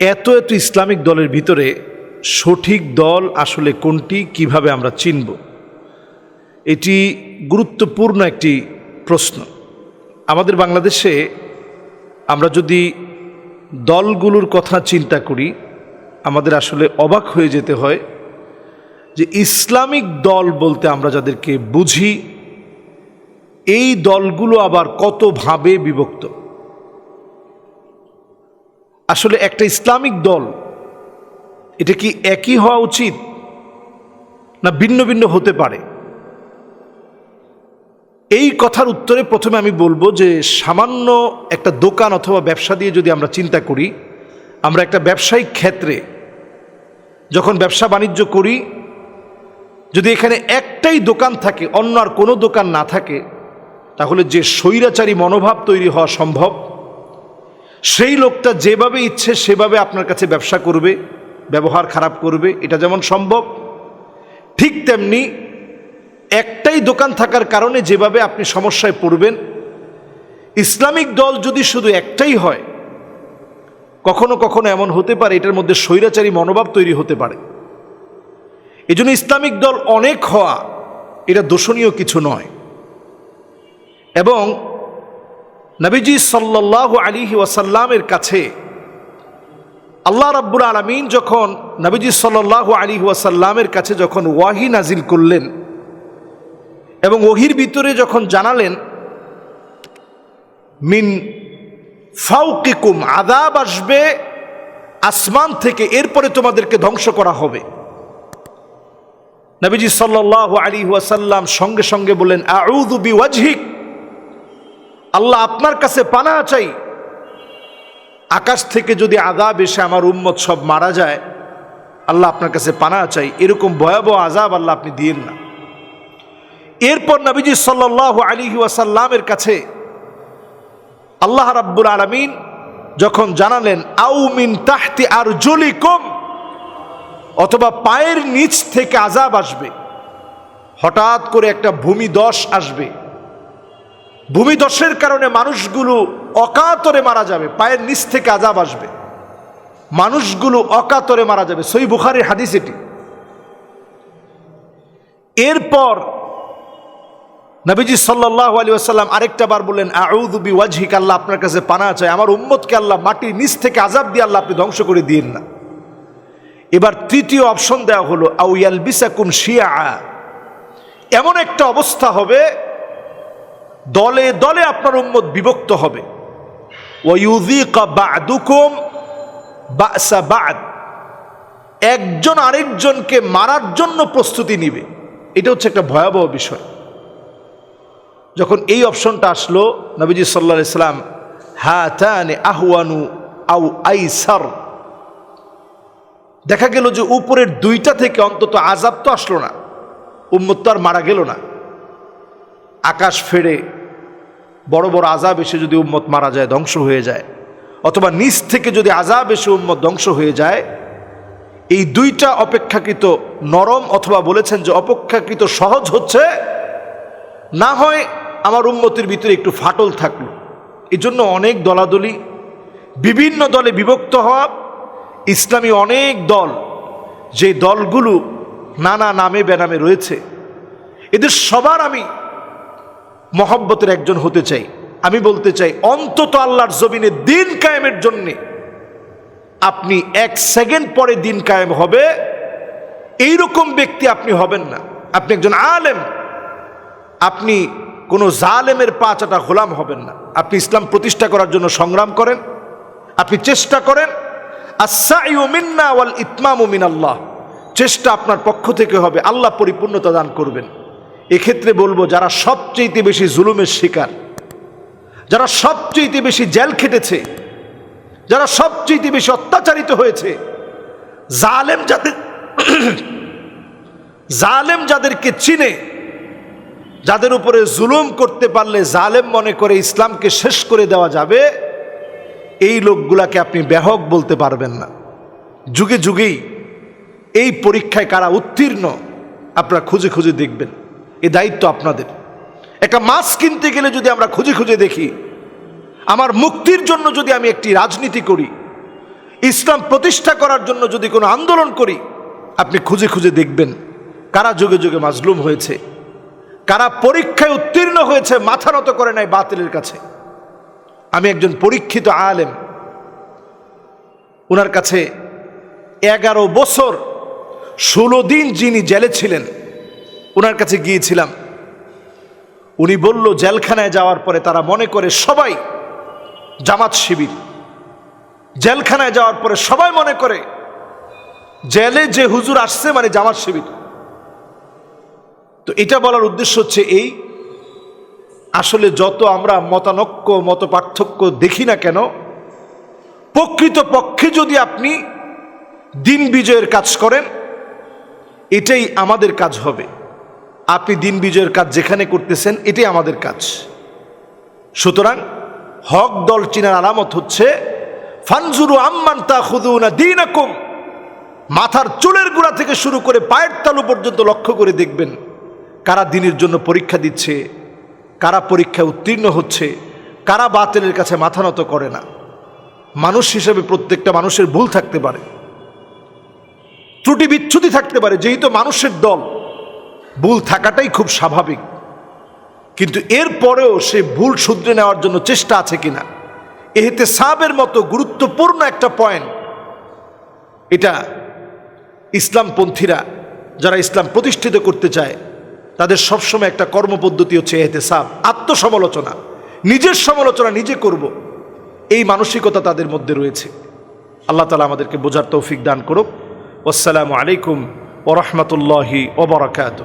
এত এত ইসলামিক দলের ভিতরে সঠিক দল আসলে কোনটি, কীভাবে আমরা চিনব? এটি গুরুত্বপূর্ণ একটি প্রশ্ন। আমাদের বাংলাদেশে আমরা যদি দলগুলোর কথা চিন্তা করি, আমাদের আসলে অবাক হয়ে যেতে হয় যে ইসলামিক দল বলতে আমরা যাদেরকে বুঝি, এই দলগুলো আবার কতভাবে বিভক্ত? আসলে একটা ইসলামিক দল, এটা কি একই হওয়া উচিত না ভিন্ন ভিন্ন হতে পারে? এই কথার উত্তরে প্রথমে আমি বলব যে সামান্য একটা দোকান অথবা ব্যবসা দিয়ে যদি আমরা চিন্তা করি, আমরা একটা ব্যবসায়িক ক্ষেত্রে যখন ব্যবসা বাণিজ্য করি, যদি এখানে একটাই দোকান থাকে, অন্য আর কোনো দোকান না থাকে, তাহলে যে স্বৈরাচারী মনোভাব তৈরি হওয়া সম্ভব সেই লোকটা যেভাবে ইচ্ছে সেভাবে আপনার কাছে ব্যবসা করবে, ব্যবহার খারাপ করবে, এটা যেমন সম্ভব, ঠিক তেমনি একটাই দোকান থাকার কারণে যেভাবে আপনি সমস্যায় পড়বেন, ইসলামিক দল যদি শুধু একটাই হয়, কখনো কখনো এমন হতে পারে, এটার মধ্যে স্বৈরাচারী মনোভাব তৈরি হতে পারে। এজন্য ইসলামিক দল অনেক হওয়া, এটা দোষণীয় কিছু নয়। এবং নবীজি সাল্লাহ আলিহি ওয়াসাল্লামের কাছে আল্লাহ রাব্বুল আলমিন যখন নবীজি সাল্লাহ আলী ওয়াসাল্লামের কাছে যখন ওয়াহি নাজিল করলেন এবং ওহির ভিতরে যখন জানালেন, মিন ফাউকিকুম আদাব আসবে, আসমান থেকে এরপরে তোমাদেরকে ধ্বংস করা হবে। নবীজি সাল্লাহ আলী ওয়াসাল্লাম সঙ্গে সঙ্গে বললেন আউদু বি ওয়াজহিক আল্লাহ আপনার কাছে পানা চাই। আকাশ থেকে যদি আদাব এসে আমার উম্মত সব মারা যায়, আল্লাহ আপনার কাছে পানা চাই। এরকম ভয়াবহ আজাব আল্লাহ আপনি দিয়েন না। এরপর নবীজি সাল্লাহ আলী ওয়াসাল্লামের কাছে আল্লাহ রাব্বুল আলমিন যখন জানালেন আউমিন তাহতি আর জলি কম অথবা পায়ের নিচ থেকে আজাব আসবে। হঠাৎ করে একটা ভূমিদশ আসবে। ভূমিদশের কারণে মানুষগুলো অকাতরে মারা যাবে, পায়ের নিচ থেকে আজাব আসবে। মানুষগুলো অকাতরে মারা যাবে। সই বুখারির হাদিস এটি। এরপর নবীজি সাল্লাহ আলী আসাল্লাম আরেকটা বার বললেন আউদুবি ওয়াজহিক আল্লাহ আপনার কাছে পানা চায়। আমার উম্মতকে আল্লাহ মাটির নিচ থেকে আজাব দিয়ে আল্লাহ আপনি ধ্বংস করে দিন না। এবার তৃতীয় অপশন দেওয়া হলো আউয়াল বিসাকুম শিয়া। এমন একটা অবস্থা হবে দলে দলে আপনার উম্মত বিভক্ত হবে। একজন আরেকজনকে মারার জন্য প্রস্তুতি নিবে। এটা হচ্ছে একটা ভয়াবহ বিষয়। যখন এই অপশনটা আসলো, নবীজি সাল্লা ইসলাম হা তানে আহুয়ানু আউ আইসার। দেখা গেল যে উপরের দুইটা থেকে অন্তত আজাব তো আসলো না। উম্মত তো আর মারা গেল না। আকাশ ফেড়ে বড় বড় আজাব এসে যদি উম্মত মারা যায়, ধ্বংস হয়ে যায়। অথবা নিচ থেকে যদি আজাব এসে উম্মত ধ্বংস হয়ে যায়, এই দুইটা অপেক্ষাকৃত নরম অথবা বলেছেন যে অপেক্ষাকৃত সহজ হচ্ছে, না হয় আমার উন্মতির ভিতরে একটু ফাটল থাকল। এই জন্য অনেক দলাদলি, বিভিন্ন দলে বিভক্ত হওয়া, ইসলামী অনেক দল যে দলগুলো নানা নামে বেনামে রয়েছে। এদের সবার আমি মহব্বতের একজন হতে চাই। আমি বলতে চাই, অন্তত আল্লাহর জমিনে দিন কায়েমের জন্যে আপনি এক সেকেন্ড পরে দিন কায়েম হবে, এইরকম ব্যক্তি আপনি হবেন না। আপনি একজন আলেম, আপনি কোনো জালেমের পাঁচাটা গোলাম হবেন না। আপনি ইসলাম প্রতিষ্ঠা করার জন্য সংগ্রাম করেন, আপনি চেষ্টা করেন মিন্না ওয়াল ইতমাম আল্লাহ চেষ্টা আপনার পক্ষ থেকে হবে, আল্লাহ পরিপূর্ণতা দান করবেন। এক্ষেত্রে বলব, যারা সবচেয়ে বেশি জুলুমের শিকার, যারা সবচেয়ে বেশি জেল খেটেছে, যারা সবচেয়ে বেশি অত্যাচারিত হয়েছে, জালেম যাদের, জালেম যাদেরকে চিনে, যাদের উপরে জুলুম করতে পারলে জালেম মনে করে ইসলামকে শেষ করে দেওয়া যাবে, এই লোকগুলাকে আপনি ব্যাহক বলতে পারবেন না। যুগে যুগেই এই পরীক্ষায় কারা উত্তীর্ণ, আপনারা খুঁজে খুঁজে দেখবেন। এ দায়িত্ব আপনাদের। একটা মাছ কিনতে গেলে যদি আমরা খুঁজে খুঁজে দেখি, আমার মুক্তির জন্য যদি আমি একটি রাজনীতি করি, ইসলাম প্রতিষ্ঠা করার জন্য যদি কোনো আন্দোলন করি, আপনি খুঁজে খুঁজে দেখবেন কারা যুগে যুগে মাজলুম হয়েছে, কারা পরীক্ষায় উত্তীর্ণ হয়েছে, মাথা নত করে নাই বাতিলের কাছে। আমি একজন পরীক্ষিত আলেম। ওনার কাছে এগারো বছর, ষোলো দিন যিনি জেলে ছিলেন ওনার কাছে গিয়েছিলাম। উনি বলল, জেলখানায় যাওয়ার পরে তারা মনে করে সবাই জামাত শিবির। জেলখানায় যাওয়ার পরে সবাই মনে করে জেলে যে হুজুর আসছে মানে জামাত শিবির। তো এটা বলার উদ্দেশ্য হচ্ছে এই, আসলে যত আমরা মতানক্য মত পার্থক্য দেখি না কেন প্রকৃত পক্ষে যদি আপনি দিন বিজয়ের কাজ করেন, এটাই আমাদের কাজ হবে। আপনি দিন বিজয়ের কাজ যেখানে করতেছেন, এটাই আমাদের কাজ। সুতরাং হক দল চিনার আলামত হচ্ছে, ফানজুরু আম্মান তা খুদুনা দিন মাথার চুলের গোড়া থেকে শুরু করে পায়ের তালু পর্যন্ত লক্ষ্য করে দেখবেন কারা দিনের জন্য পরীক্ষা দিচ্ছে, কারা পরীক্ষায় উত্তীর্ণ হচ্ছে, কারা বাতিলের কাছে মাথা নত করে না। মানুষ হিসেবে প্রত্যেকটা মানুষের ভুল থাকতে পারে। ত্রুটি বিচ্ছুতি থাকতে পারে, যেহেতু মানুষের দল। ভুল থাকাটাই খুব স্বাভাবিক। কিন্তু এর পরেও সে ভুল শুধরে নেওয়ার জন্য চেষ্টা আছে কিনা, এহেতে সাবের মতো গুরুত্বপূর্ণ একটা পয়েন্ট এটা ইসলামপন্থীরা যারা ইসলাম প্রতিষ্ঠিত করতে চায়, তাদের সবসময় একটা কর্মপদ্ধতি হচ্ছে এহেতে সাব। আত্মসমালোচনা, নিজের সমালোচনা নিজে করব, এই মানসিকতা তাদের মধ্যে রয়েছে। আল্লাহ তালা আমাদেরকে বোঝার তৌফিক দান করুক। আসসালামু আলাইকুম ওরহমতুল্লাহি ওবরাকাত